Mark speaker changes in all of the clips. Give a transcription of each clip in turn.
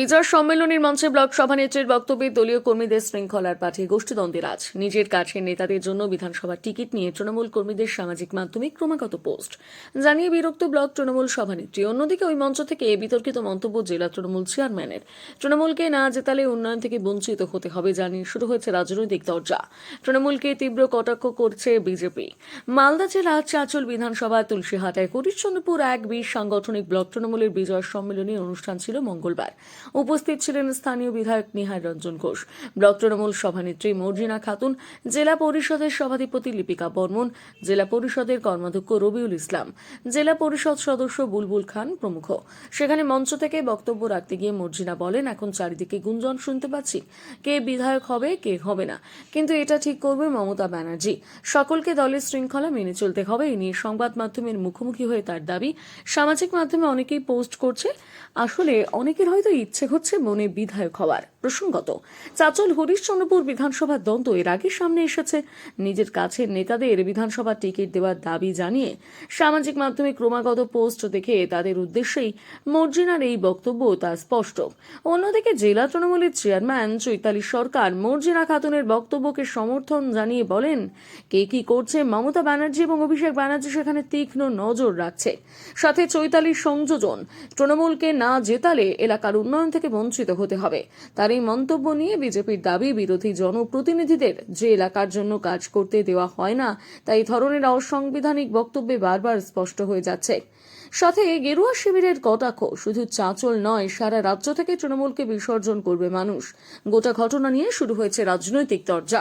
Speaker 1: বিজয় সম্মেলনের মঞ্চে ব্লক সভানেত্রীর বক্তব্যে দলীয় কর্মীদের শৃঙ্খলার পাঠে গোষ্ঠীদ্বন্দ্বের আজ। নিজের কাছের নেতাদের জন্য বিধানসভার টিকিট নিয়ে তৃণমূল কর্মীদের সামাজিক মাধ্যমে ক্রমাগত পোস্ট। জানিয়ে বিরক্ত ব্লক তৃণমূল সভানেত্রী। অন্যদিকে ওই মঞ্চ থেকে এ বিতর্কিত মন্তব্য জেলা তৃণমূল চেয়ারম্যানের। তৃণমূলকে না জেতালে উন্নয়ন থেকে বঞ্চিত হতে হবে জানিয়ে শুরু হয়েছে রাজনৈতিক দরজা। তৃণমূলকে তীব্র কটাক্ষ করছে বিজেপি। মালদা জেলা চাঁচল বিধানসভা তুলসীহাটায় হরিশ্চন্দ্রপুর এক বিশ সাংগঠনিক ব্লক তৃণমূলের বিজয় সম্মেলনী অনুষ্ঠান ছিল মঙ্গলবার। উপস্থিত ছিলেন স্থানীয় বিধায়ক নিহার রঞ্জন ঘোষ, ব্লক তৃণমূল সভানেত্রী মর্জিনা খাতুন, জেলা পরিষদের সভাধিপতি লিপিকা বর্মন, জেলা পরিষদের কর্মাধ্যক্ষ রবিউল ইসলাম, জেলা পরিষদ সদস্য বুলবুল খান প্রমুখ। সেখানে মঞ্চ থেকে বক্তব্য রাখতে গিয়ে মর্জিনা বলেন, এখন চারিদিকে গুঞ্জন শুনতে পাচ্ছি, কে বিধায়ক হবে, কে হবে না। কিন্তু এটা ঠিক করবে মমতা ব্যানার্জি। সকলকে দলের শৃঙ্খলা মেনে চলতে হবে, এ নিয়ে সংবাদ মাধ্যমের মুখোমুখি হয়ে তার দাবি। সামাজিক মাধ্যমে অনেকেই পোস্ট করছে, আসলে অনেকের হয়তো ইচ্ছে হচ্ছে মনে বিধায়ক হওয়ার। প্রসঙ্গত, চাচল হরিশ্চন্দ্রপুর বিধানসভার দ্বন্দ্ব এর আগে সামনে এসেছে। নিজের কাছের নেতাদের বিধানসভার টিকিট দেওয়ার দাবি জানিয়ে সামাজিক মাধ্যমে ক্রমাগত পোস্ট দেখে তাদের উদ্দেশ্যেই মর্জিনার এই বক্তব্য তা স্পষ্ট। অন্যদিকে জেলা তৃণমূলের চেয়ারম্যান চৈতালি সরকার মর্জিনা খাতুনের বক্তব্যকে সমর্থন জানিয়ে বলেন, কে কি করছে মমতা ব্যানার্জি এবং অভিষেক ব্যানার্জি সেখানে তীক্ষ্ণ নজর রাখছে। সাথে চৈতালির সংযোজন, তৃণমূলকে না জেতালে এলাকার উন্নয়ন থেকে বঞ্চিত হতে হবে। তার এই মন্তব্য নিয়ে বিজেপির দাবি, বিরোধী জনপ্রতিনিধিদের যে এলাকার জন্য কাজ করতে দেওয়া হয় না। তাই ধরনের অসাংবিধানিক বক্তব্যে বারবার স্পষ্ট হয়ে যাচ্ছে। সাথে গেরুয়া শিবিরের কটাক্ষ, শুধু চাঁচল নয়, সারা রাজ্য থেকে তৃণমূলকে বিসর্জন করবে মানুষ। গোটা ঘটনা নিয়ে শুরু হয়েছে রাজনৈতিক চর্চা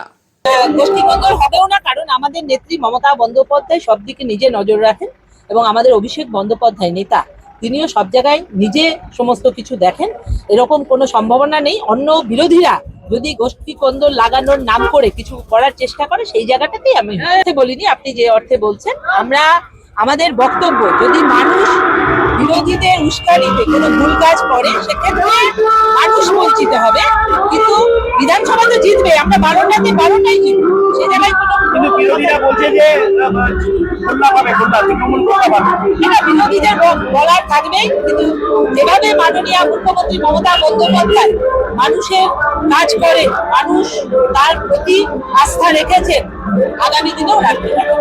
Speaker 2: হবেও না, কারণ আমাদের নেত্রী মমতা বন্দ্যোপাধ্যায় সব দিকে নিজে নজর রাখেন এবং আমাদের অভিষেক বন্দ্যোপাধ্যায় নেতা। তিনিও সব জায়গায় নিজে সমস্ত কিছু দেখেন। এরকম কোনো সম্ভাবনা নেই। অন্য বিরোধীরা যদি গোষ্ঠী কন্দল লাগানোর নাম করে কিছু করার চেষ্টা করে, সেই জায়গাটাতেই আমি বলিনি, আপনি যে অর্থে বলছেন। আমরা, আমাদের বক্তব্য, যদি মানুষ বিরোধীদের উস্কানিতে কোনো ভুল কাজ করে, সেক্ষেত্রে মানুষ বঞ্চিত হবে। কিন্তু বিধানসভা তো জিতবে, আমরা বারোটাতে বারোটাই জিতবো। সে জায়গায়
Speaker 3: বিরোধীরা বলছে যে পাবে তৃণমূল পাবে
Speaker 2: এটা বিরোধীদের বলার থাকবেই কিন্তু যেভাবে মাননীয় মুখ্যমন্ত্রী মমতা বন্দ্যোপাধ্যায় মানুষের কাজ করে, মানুষ তার প্রতি আস্থা রেখেছে আগামী দিনেও রাখতে পারে